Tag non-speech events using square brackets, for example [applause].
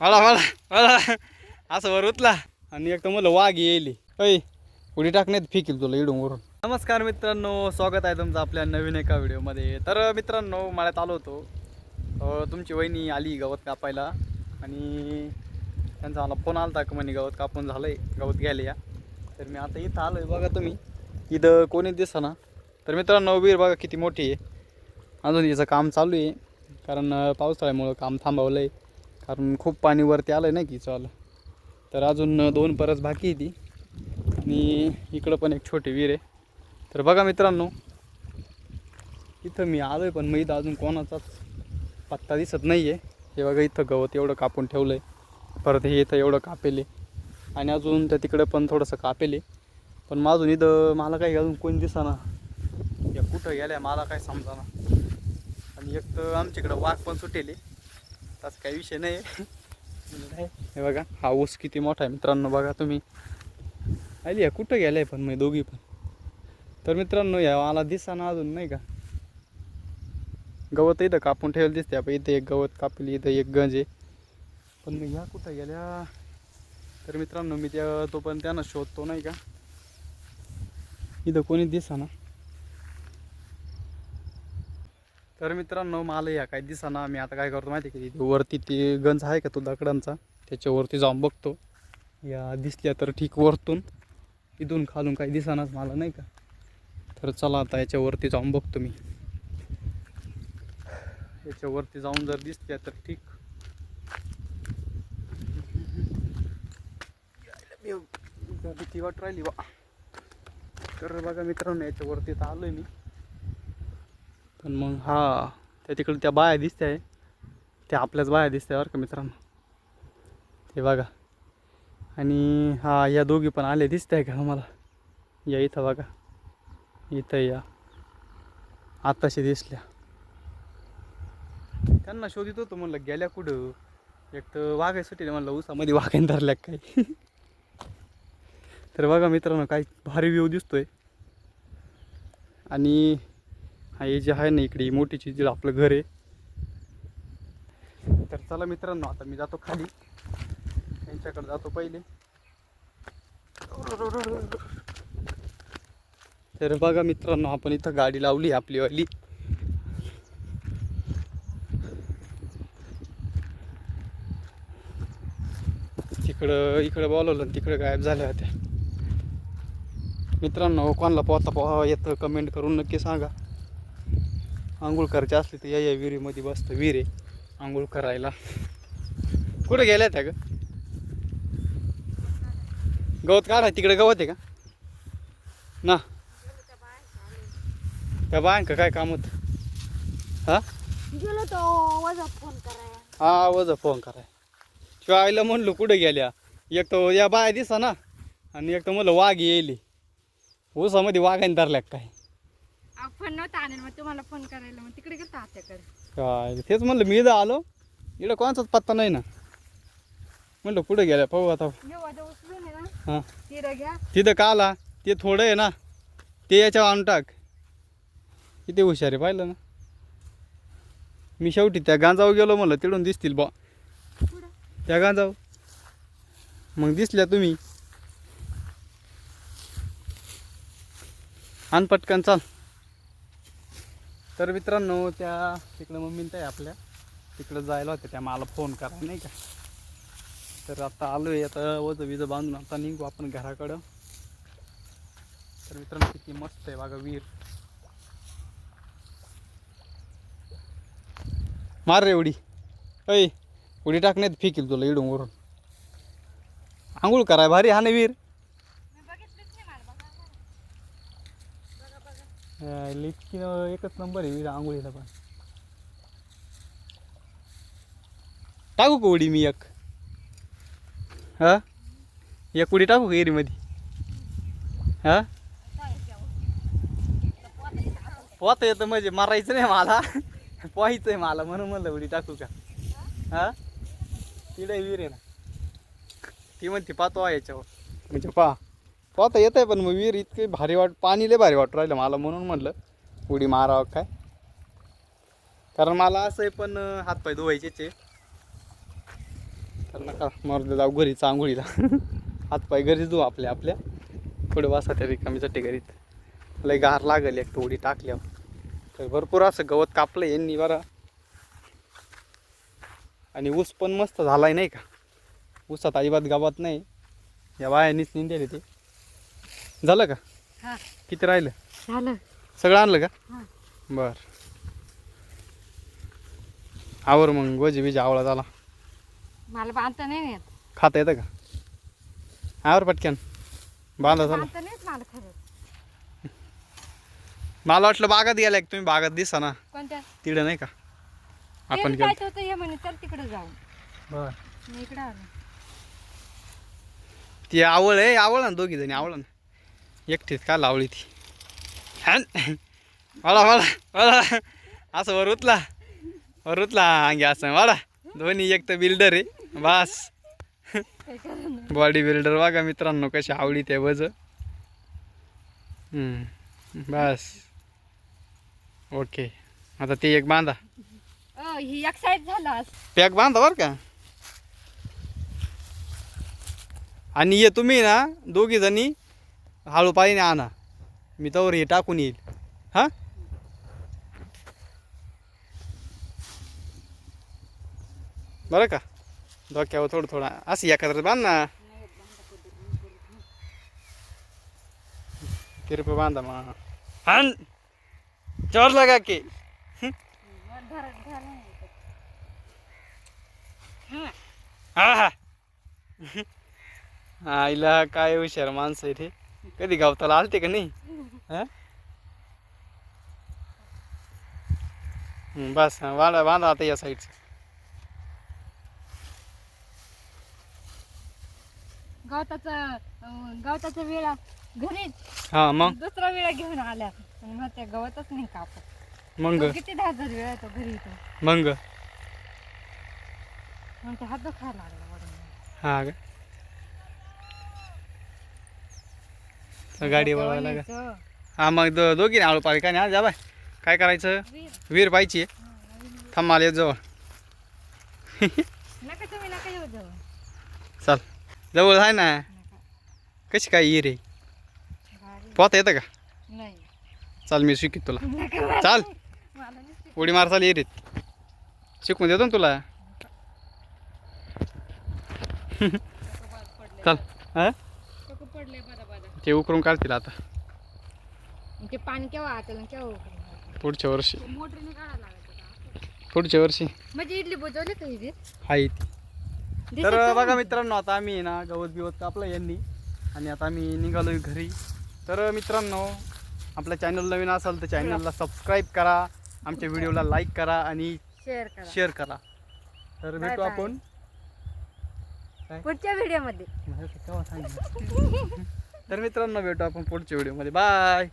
हळा मला हळा असं वर उतला आणि एक तर मला वाघ येईल. ऐ उडी टाकण्यात फिकेल तुला इडून वरून. नमस्कार मित्रांनो स्वागत आहे तुमचं आपल्या नवीन एका व्हिडिओमध्ये. तर मित्रांनो मळ्यात आलो होतो. तुमची वहिनी आली गवत कापायला आणि त्यांचा मला फोन आला का म्हणे गवत कापून झालं आहे गवत घ्यायला या. तर मी आता इथं आलो आहे बघा तुम्ही. इथं कोणी ना तर मित्रांनो वीर बघा किती मोठी आहे. अजून हिचं काम चालू आहे. कारण पावसाळ्यामुळं काम थांबवलं आहे कारण खूप पाणी वरती आलं आहे ना की चाल. तर अजून दोन परस बाकी ती. आणि इकडं पण एक छोटे विहीर आहे. तर बघा मित्रांनो इथं मी आलो आहे पण मग इथं अजून कोणाचाच पत्ता दिसत नाही आहे हे बघा इथं गवत एवढं कापून ठेवलं आहे परत हे इथं एवढं कापेल आहे. आणि अजून त्या तिकडं पण थोडंसं कापेल आहे. पण मग अजून इथं मला काही अजून कोणी दिसाना. या कुठं गेल्या मला काय समजाना. आणि एक तर आमच्याकडं वाघ पण सुटेले तसं काही विषय नाही. हे बघा हा ऊस किती मोठा आहे मित्रांनो बघा तुम्ही. आली या कुठं गेलाय पण मी दोघी पण. तर मित्रांनो या मला दिसाना अजून नाही का? गवत इथं कापून ठेवलं दिसते आपण इथं एक गवत कापली इथं एक गंज आहे. पण ह्या कुठं गेल्या? तर मित्रांनो मी त्या तो पण त्यांना शोधतो नाही का? इथं कोणी दिसाना. तर मित्रांनो मला या काय दिसाना मी आता काय करतो माहिती आहे का तिथे वरती ते गंज आहे का तो दगडांचा त्याच्यावरती जाऊन बघतो या दिसल्या तर ठीक वरतून इथून खालून काही दिसानाच मला नाही का तर चला आता याच्यावरती जाऊन बघतो मी याच्यावरती जाऊन जर दिसल्या तर ठीक भीती वाट राहिली बा तर बघा मित्रांनो याच्यावरती तर आलोय मी पण मग हा त्या तिकडे त्या बाया दिसत्या आहे त्या आपल्याच बाया दिसत्या बरं का मित्रांनो. ते बघा. आणि हा या दोघी पण आले दिसत आहे का मला या इथं बघा. इथं या. आत्ताशी दिसल्या. त्यांना शोधित होतो म्हणलं गेल्या कुठं? एक तर वाघ सुटी म्हणलं उसामध्ये वाघाने धरल्या काही [laughs] तर बघा मित्रांनो काही भारी व्ह्यू दिसतोय. आणि हा हे जे आहे ना इकडे मोठीची जे आपलं घर आहे. तर चला मित्रांनो आता मी जातो खाली. यांच्याकडे जातो पहिले. तर बघा मित्रांनो आपण इथं गाडी लावली आपलीवाली. तिकडं इकडं बोलवलं आणि तिकडं गायब झाल्या होत्या. मित्रांनो कोणाला पोहता पोहा येतं कमेंट करून नक्की सांगा. आंघोळ करायची असली तर या या विहिरीमध्ये बसतं विहीर आहे. आंघोळ करायला. कुठे गेल्या त्या गवत काढा तिकडे गवत आहे का? ना. त्या बायांका काय काम होत? हा? गेलो तो वजा फोन करायला. हा वज फोन कराय शिवाय आईला म्हणलो कुठे गेल्या? एक तर या बाया दिसा ना. आणि एक तर म्हणलं वाघ येईल. ऊसामध्ये वाघाने धरल्या का काय? फोन नव्हता आणेल मग तुम्हाला फोन करायला मग तिकडे गेलता आत्याकडे. काय तेच म्हणलं मी इथं आलो इकडं कोणाचाच पत्ता नाही ना. म्हणलं कुठे गेल्या पाहू आता. ये वजा उचलून आहे ना. हां. तिरं घ्या. तिथं का आला? ते थोडं आहे ना ते याच्यावर आणून टाक. किती हुशार आहे पाहिलं ना. मी शेवटी त्या गांजावर गेलो म्हणलं तिकडून दिसतील बा पुढं. त्या गांजावर. मग दिसल्या तुम्ही. आण पटकन चाल. तर मित्रांनो त्या तिकडं मम्मीन आहे आपल्या तिकडं जायला होत्या त्या मला फोन करा नाही का? तर आता आलो आहे आता वज विज बांधून आता निघू आपण घराकडं. तर मित्रांनो किती मस्त आहे बघा वीर मार रे उडी. ऐ उडी टाकण्यात फिकील तुला इडून वरून. आंघोळ कराय भारी हा ना वीर मी बघितलंच नाही मला बघा बघा इतकी एकच नंबर आहे वीर आंघोळीला पण. टाकू का उडी मी एक? हा? एक उडी टाकू का एरीमध्ये? हा? पोहता येतं म्हणजे मारायचं नाही मला. पोहायचं आहे मला म्हणून म्हणलं उडी टाकू का? हा? तिडे विहीर आहे ना. ती म्हणते पाहतो आहे याच्यावर. म्हणजे पहा. पोहता येत आहे पण मग विहीर इतके भारी वाट पाणी लय भारी वाटू राहिलं मला म्हणून म्हणलं उडी मारावं काय? कारण मला असं आहे पण हातपाय धुवायचेच आहे. तर नका मारू जाऊ घरीच आंघोळीला. [laughs] हातपाय घरीच धुऊ आपल्या आपल्या. पुढे वासा त्या रिकामी चट्टे घरीत लय गार लागेल एक उडी टाकल्यावर. तर भरपूर असं गवत कापलं यांनी बरं. आणि ऊस पण मस्त झालाय नाही का? ऊसात अजिबात गावात नाही. या बायानीच निंदेले ते. झालं का? हा. किती राहिलं? झालं. सगळं आणलं का? हा. बर. आवर मग गोजी बिजी आवळा झाला. मला बांधता नाही येत. खाता येतं का? आवर पटक्यान बांधा झालं. बांधता मला वाटलं बागात गेल्या तुम्ही बागात दिसा ना. कोणत्या? तिकडे नाही का? आपण आपण गेलो. जायचं होतं हे म्हणे चल तिकडे जाऊ. बर. मी इकडे आलो. ती आवळ आहे आवळ ना दोघी जणी आवळ ना. एकटीच का लावली ती. हॅन मला मला मला असं वर उतला वर उतला अंगे असं. वाडा दोन्ही एक तर बिल्डर आहे. बास. बॉडी बिल्डर बघा मित्रांनो कशी आवडी ते बज बस. ओके आता ते एक बांधा. ही एक साईड झाला पॅक बांधा बरं का? आणि ये तुम्ही ना दोघी जणी हळू पायीने आणा. मी तवर हे टाकून येईल. हा? बरं का? डोक्यावर थोडं थोडं असं एखादं बांध ना. किरपे बांधा मग हान चोर लगा की. हा? हा आईला काय हुशार माणसं आहे रे कधी गावताला आलते का नाही? हा? बस हा, बांधा आता या साईडचं गवताचा गवताचा वेळा घरीच हा मग? दुसरा वेळा घेऊन आल्या. मग त्या गवतच नाही कापत. मग? किती दहा हजार वेळा तो घरी येतो मग? मग ते हात दुखायला लागला वरून. हा का? तर गाडी वळवायला का. हा मग दो दोघी आळू पाळी काय नाही जा बाय. काय करायचं? वीर. पाहिजे थांब मला येत जवळ. [laughs] चाल. जवळ आहे ना. कशी काय ये रे. पोहता येतं का? चाल मी शिकित तुला. चाल. उडी मार ये रे शिकून देतो ना तुला. [laughs] चाल. हा? ते उकरून काढतील आता. ते पाणी केव्हा उकळलं पुढच्या वर्षी. मोटरीने काढायला. पुढच्या वर्षी. म्हणजे इडली बुजवली का इथे आहे ती. तर बघा मित्रांनो आता आम्ही आहे ना गवत बिवत कापलं यांनी. आणि आता आम्ही निघालो घरी. तर मित्रांनो आपल्या चॅनल नवीन असाल तर चॅनलला सबस्क्राईब करा आमच्या व्हिडिओला लाईक करा आणि शेअर करा. शेअर करा. तर भेटू Bye. bye. आपण पुढच्या व्हिडिओमध्ये [laughs] तर मित्रांनो भेटू आपण पुढच्या व्हिडिओमध्ये. बाय!